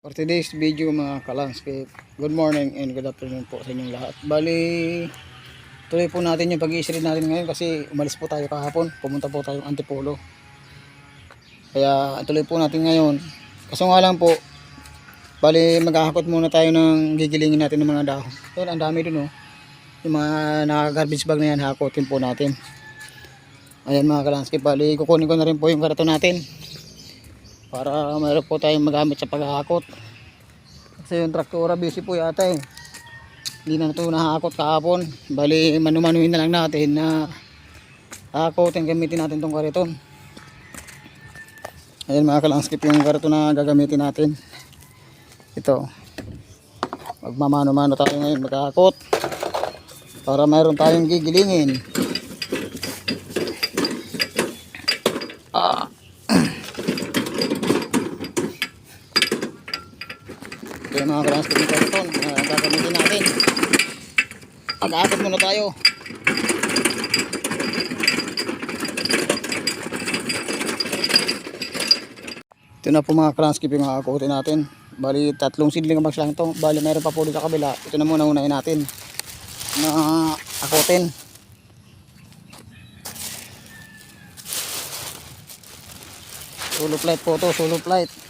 For today's video mga kalandscape, good morning and good afternoon po sa inyong lahat. Bali, tuloy po natin yung pag-iisip natin ngayon kasi umalis po tayo kahapon, pumunta po tayong Antipolo. Kaya tuloy po natin ngayon. Kaso nga lang po, bali maghahakot muna tayo ng gigilingin natin ng mga dahon. Ayun, ang dami dun oh. Yung mga naka-garbage bag na yan, hakotin po natin. Ayan mga kalandscape, bali kukunin ko na rin po yung karato natin para mayroon po tayong magamit sa paghahakot. Kasi yung traktora busy po yata eh. Hindi na ito nahakot kahapon. Bali manumanuhin na lang natin na hakotin gamitin natin tong kariton ayun mga kalanskip yung kariton na gagamitin natin. Ito. Magmamano-mano tayo ngayon maghahakot. Para mayroon tayong gigilingin Kaya mga kalanskip ng karton, uh, gagamitin natin. Pag-aakot muna tayo. Ito na po mga kalanskip yung makakakutin natin. Bali tatlong seedling box lang ito. Bali meron pa po sa kabila. Ito na muna unahin natin. Na akutin. Solo flight po to, solo flight.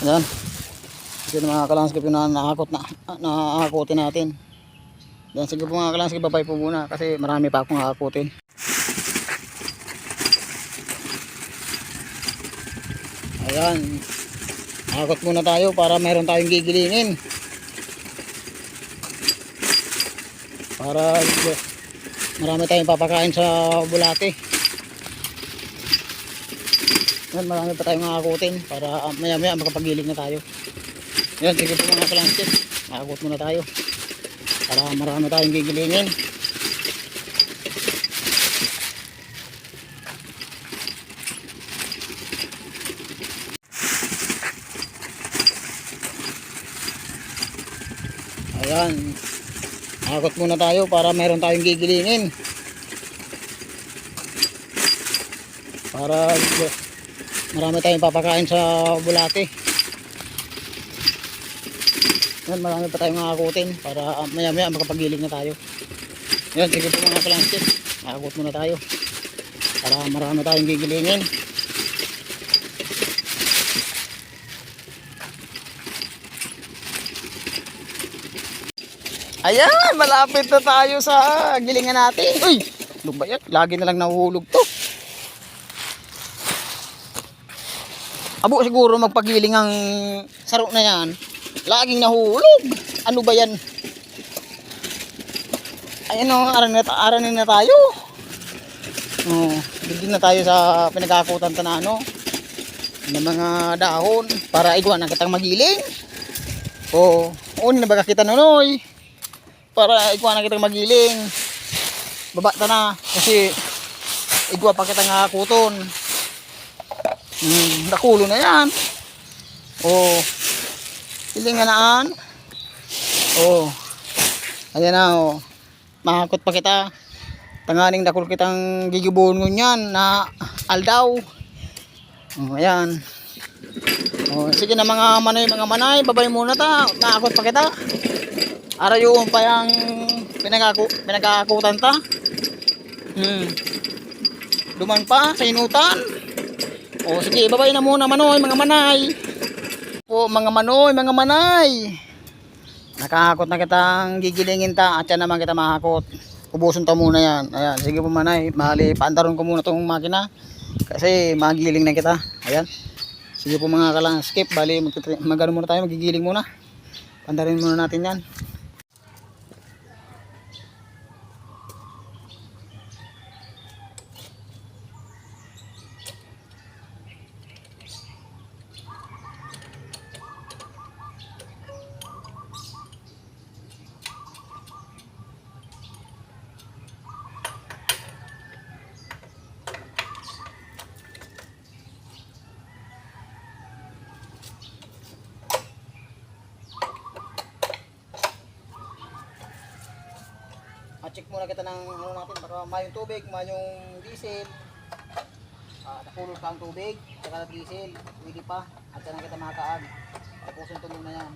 Ayan. Na mga kalanskip yung na- nakakot na nakakutin natin. Yan, sige po mga kalanskip, babay po muna kasi marami pa akong nakakutin. Ayan. Nakakot muna tayo para meron tayong gigilingin. Para marami tayong papakain sa bulate. Yan, marami pa tayong makakutin para uh, maya maya makapagilig na tayo. Yan, sige po mga palansip. Makakut muna tayo. Para marami tayong gigilingin. Ayan. Makakut muna tayo para meron tayong gigilingin. Para marami tayong papakain sa bulate. Yan marami pa tayong makakutin para uh, maya maya makapagilig na tayo. Yan sige po mga kalansit makakut muna tayo para marami tayong gigilingin. Ayan malapit na tayo sa gilingan natin. Uy! Ano ba yan? Lagi na lang nahuhulog to Abo siguro magpagiling ang saro na yan. Laging nahulog. Ano ba yan? Ayan o, aranin na, aranin na tayo. Oh, bigyan na tayo sa pinagkakutan ta na ano. Ng mga dahon para igwa na kitang magiling. Oh, unin na baga kita nunoy. Para igwa na kitang magiling. Baba na kasi igwa pa kitang kakuton. Hmm, nakulo na yan. Oh. Piling nga naan. Oh. Ayan na oh. Makakot pa kita. Tanganing dakul kitang gigibon ngunyan na aldaw. Oh, ayan. Oh, sige na mga manay, mga manay, babay muna ta. Makakot pa kita. Ara yung pa yung pinagaku, pinagakutan ta. Hmm. Duman pa sa inutan. O sige, babay na muna manoy, mga manay. Po, mga manoy, mga manay. Nakahakot na kitang gigilingin ta at yan naman kita mahakot. Ubuson ta muna yan. Ayan, sige po manay. Mali, paantaron ko muna tong makina. Kasi magiling na kita. Ayan. Sige po mga kalang skip. Bali, mag magano muna tayo, magigiling muna. Pandarin muna natin yan. Check muna kita ng ano natin, baka mayong tubig, mayong diesel. Ah, napulot ka ang tubig, saka diesel, pwede pa. At saan kita makakaag. Tapos yung tunog na yan.